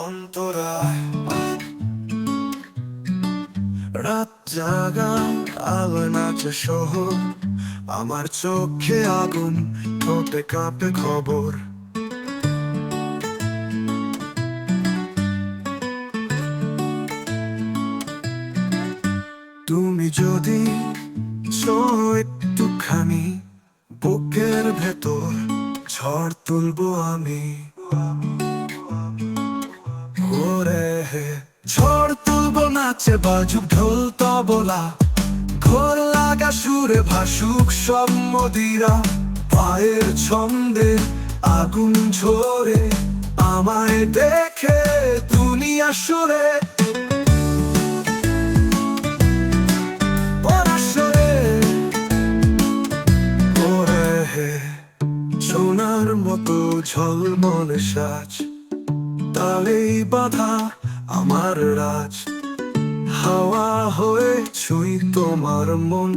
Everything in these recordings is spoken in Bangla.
অন্তরায় রাত জাগা, আলো নাচে শহর, আমার চোখে আগুন, ঠোঁটে কাঁপে খবর। তুমি যদি একটুখানি বুকের ভেতর ঝড় তুলবো আমি। ঝড় তুলবো নাচে, বাজুক ঢোল তবলা। ঘোর লাগা সুরে ভাসুক সব মদিরা। পায়ের ছন্দে আগুন ঝরে, আমায় দেখে দুনিয়া সুরে। সোনার মতো ঝলমলে সাজ, তালেই বাধা আমার রাজ, হাওয়া হয়ে ছুঁই তোমার মন,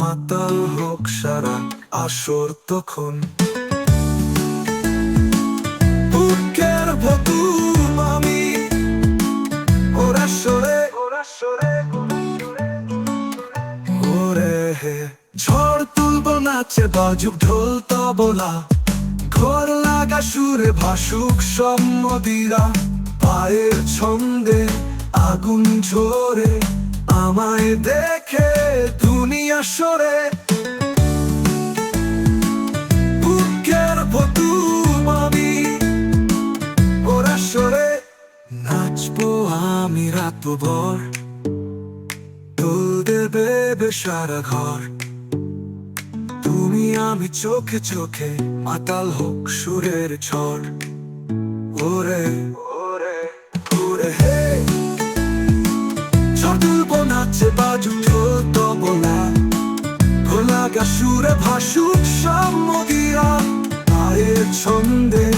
মাতাল হোক সারা আসর তখন। বুকের ভতুম ঝড় তুলবো নাচে বাজুক ঢোল তবলা ঘর লাগা সুরে ভাসুক সব মদিরা। পায়ের ছন্দে আগুন ঝরে, আমায় দেখে দুনিয়া সরে। বুকের ভতুম আমি ওরা সরে নাচবো আমি রাত ভর দোল দেবে সারা ঘর, তুমি আমি চোখে চোখে মাতাল হোক সুরের ঝড়। ওরে ওরে হে চটুলবো নাচে বাজু তবলা ভোলাগা সুরে ভাসুক সব মদিরা ছন্দে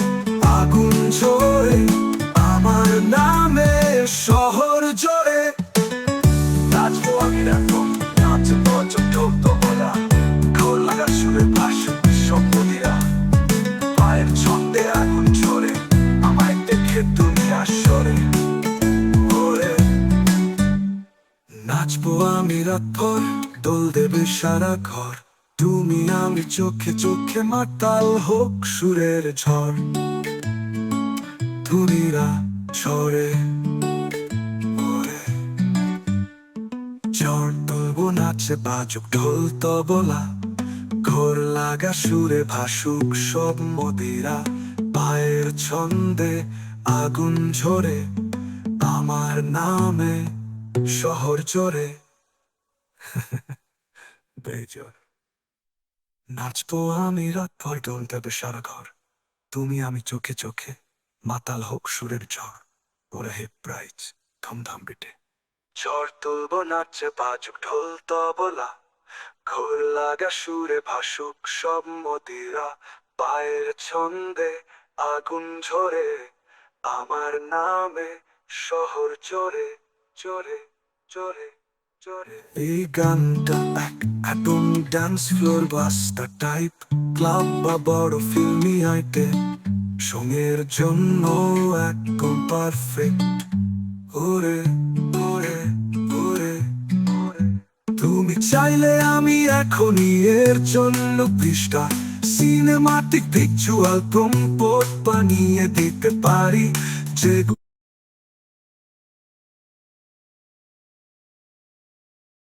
নাচবো আমি রাত ভর দোল দেবে সারা ঘর। তুমি আমি চোখে চোখে মাতাল হোক সুরের ঝড়। ধুনিরা ঝরে ঝড় তুলবো, নাচে বাজুক ঢোল তবলা। ঘোর লাগা সুরে ভাসুক সব মদিরা। পায়ের ছন্দে আগুন ঝরে আমার নামে শহর জোরে বেজোর। নাচবো আমি রাত ভর ডোল দেবে সারা ঘর। তুমি আমি চোখে চোখে, মাতাল হোক সুরের ঝড়। ওরে হিপ প্রাইজ, ধমধম বিটে ঝড় তুলবো, নাচে বাজুক ঢোল তবলা। ঘোর লাগা সুরে ভাসুক সব মদিরা। পায়ের ছন্দে আগুন ঝরে, আমার নামে শহর জোরে জোরে জোরে এই গানটা এক একদম ডান্স ফ্লোর বাস্তা টাইপ ক্লাব বা বড় ফিল্মি আইটেম সঙ্গের জন্য একদম পারফেক্ট ওরে ওরে ওরে তুমি চাইলে আমি এখনই এর জন্য পৃষ্ঠা। সিনেমাটিক ভিজুয়াল কম্পোর্ট বানিয়ে দিতে পারি। যেগুলো